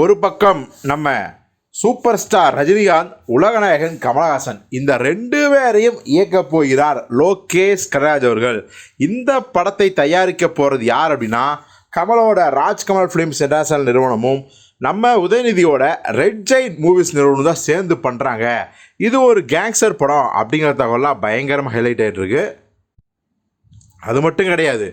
ஒரு பக்கம் நம்ம சூப்பர் ஸ்டார் ரஜினிகாந்த் உலகநாயகன் கமலஹாசன் இந்த ரெண்டு பேரையும் இயக்கப் போகிறார் லோகேஷ் கனராஜ் அவர்கள். இந்த படத்தை தயாரிக்க போகிறது யார் அப்படின்னா கமலோட ராஜ்கமல் ஃபிலிம்ஸ் இன்டர்நேஷனல் நிறுவனமும் நம்ம உதயநிதியோட ரெட் ஜெயின் மூவிஸ் நிறுவனம் தான் சேர்ந்து பண்ணுறாங்க இது ஒரு கேங்ஸ்டர் படம் அப்படிங்கிற தகவலாம் பயங்கரமாக ஹைலைட் ஆகிட்டு இருக்கு. அது மட்டும் கிடையாது.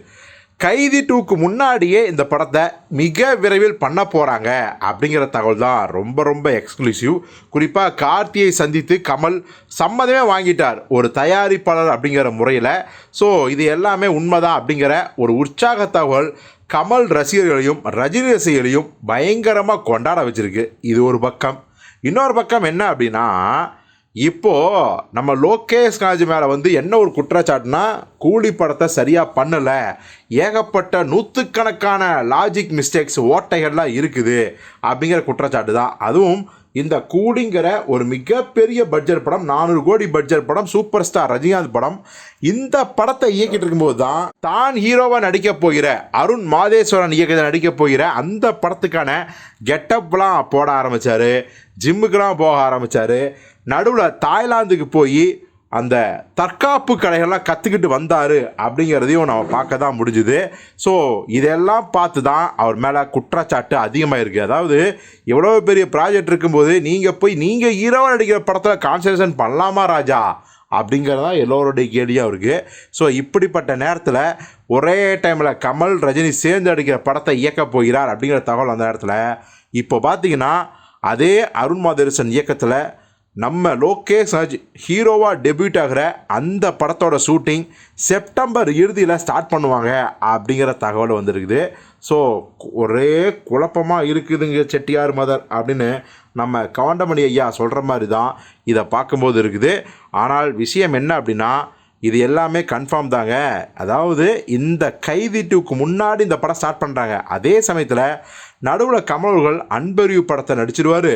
கைதி டூக்கு முன்னாடியே இந்த படத்தை மிக விரைவில் பண்ண போகிறாங்க அப்படிங்கிற தகவல் தான் ரொம்ப ரொம்ப எக்ஸ்க்ளூசிவ் குறிப்பாக கார்த்தியை சந்தித்து கமல் சம்மதமே வாங்கிட்டார். ஒரு தயாரிப்பாளர் அப்படிங்கிற முறையில். ஸோ இது எல்லாமே உண்மைதான் அப்படிங்கிற ஒரு உற்சாக தகவல் கமல் ரசிகர்களையும் ரஜினி ரசிகர்களையும் பயங்கரமாக கொண்டாட வச்சுருக்கு. இது ஒரு பக்கம். இன்னொரு பக்கம் என்ன அப்படின்னா இப்போது நம்ம லோகேஷ் காஜி மேலே வந்து என்ன ஒரு குற்றச்சாட்டுனா கூலி படத்தை சரியாக பண்ணலை. ஏகப்பட்ட நூற்றுக்கணக்கான லாஜிக் மிஸ்டேக்ஸ் ஓட்டைகள்லாம் இருக்குது அப்படிங்கிற குற்றச்சாட்டு தான். அதுவும் இந்த கூலிங்கிற ஒரு மிகப்பெரிய பட்ஜெட் படம் நானூறு கோடி பட்ஜெட் படம் சூப்பர் ஸ்டார் ரஜினிகாந்த் படம் இந்த படத்தை இயக்கிட்டு இருக்கும்போது தான் தான் ஹீரோவாக நடிக்க போகிற அருண் மாதேஸ்வரன் இயக்கத்தில் நடிக்க போகிற அந்த படத்துக்கான கெட்டப்லாம் போட ஆரம்பித்தார் ஜிம்முக்கெலாம் போக ஆரம்பித்தார் நடுவில் தாய்லாந்துக்கு போய் அந்த தற்காப்பு கலைகள்லாம் கற்றுக்கிட்டு வந்தார் அப்படிங்கிறதையும் நம்ம பார்க்க தான் முடிஞ்சுது. ஸோ இதெல்லாம் பார்த்து தான் அவர் மேலே குற்றச்சாட்டு அதிகமாக இருக்குது அதாவது எவ்வளோ பெரிய ப்ராஜெக்ட் இருக்கும்போது நீங்கள் போய் நீங்கள் ஹீரோவாக நடிக்கிற படத்தில் கான்சன்ட்ரேஷன் பண்ணலாமா ராஜா? அப்படிங்கிறது தான் எல்லோருடைய கேள்வியாக இருக்குது ஸோ இப்படிப்பட்ட நேரத்தில் ஒரே டைமில் கமல் ரஜினி சேர்ந்து அடிக்கிற படத்தை இயக்க போகிறார் அப்படிங்கிற தகவல் அந்த நேரத்தில் இப்போ பார்த்தீங்கன்னா அதே அருண் மாதேசன் இயக்கத்தில் நம்ம லோகேஷ் ராஜ் ஹீரோவாக டெபியூட் ஆகிற அந்த படத்தோட ஷூட்டிங் செப்டம்பர் இறுதியில் ஸ்டார்ட் பண்ணுவாங்க அப்படிங்கிற தகவல் வந்திருக்குது. ஸோ ஒரே குழப்பமாக இருக்குதுங்க செட்டியார் மதர் அப்படின்னு நம்ம கவாண்டமணி ஐயா சொல்கிற மாதிரி தான் இதை பார்க்கும்போது இருக்குது. ஆனால் விஷயம் என்ன அப்படின்னா இது எல்லாமே கன்ஃபார்ம் தாங்க. அதாவது இந்த கைதி டூக்கு முன்னாடி இந்த படம் ஸ்டார்ட் பண்ணுறாங்க அதே சமயத்தில் நடுவில் கமலர்கள் அன்பறிவு படத்தை நடிச்சிருவார்.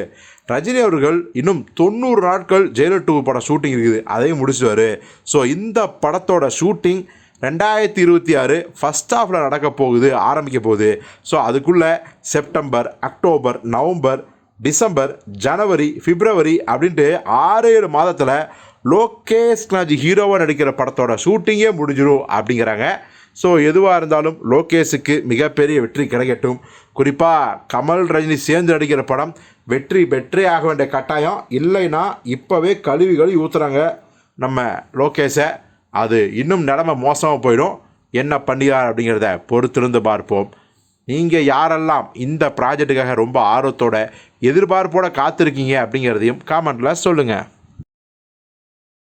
ரஜினி அவர்கள் இன்னும் தொண்ணூறு நாட்கள் ஜெயலலிதா டூ படம் ஷூட்டிங் இருக்குது. அதையும் முடிச்சுவார் ஸோ இந்த படத்தோட ஷூட்டிங் ரெண்டாயிரத்தி இருபத்தி ஆறு ஃபஸ்ட் ஹாஃபில் நடக்க போகுது ஆரம்பிக்க போகுது. ஸோ அதுக்குள்ளே September October November December January February அப்படின்ட்டு ஆறு ஏழு மாதத்தில் லோகேஷ் கனாஜி ஹீரோவாக நடிக்கிற படத்தோட ஷூட்டிங்கே முடிஞ்சிடும் அப்படிங்கிறாங்க. ஸோ எதுவாக இருந்தாலும் லோகேஷுக்கு மிகப்பெரிய வெற்றி கிடைக்கட்டும். குறிப்பாக கமல் ரஜினி சேர்ந்து நடிக்கிற படம் வெற்றி வெற்றி ஆக வேண்டிய கட்டாயம். இல்லைன்னா இப்போவே கழுவி கழுவி ஊற்றுறாங்க நம்ம லோகேஷை. அது இன்னும் நிலமை மோசமாக போயிடும். என்ன பண்ணுகிறார் அப்படிங்கிறத பொறுத்திருந்து பார்ப்போம். நீங்கள் யாரெல்லாம் இந்த ப்ராஜெக்ட்டுக்காக ரொம்ப ஆர்வத்தோட எதிர்பார்ப்போட காத்திருக்கீங்க அப்படிங்கிறதையும் காமெண்ட்டில் சொல்லுங்கள்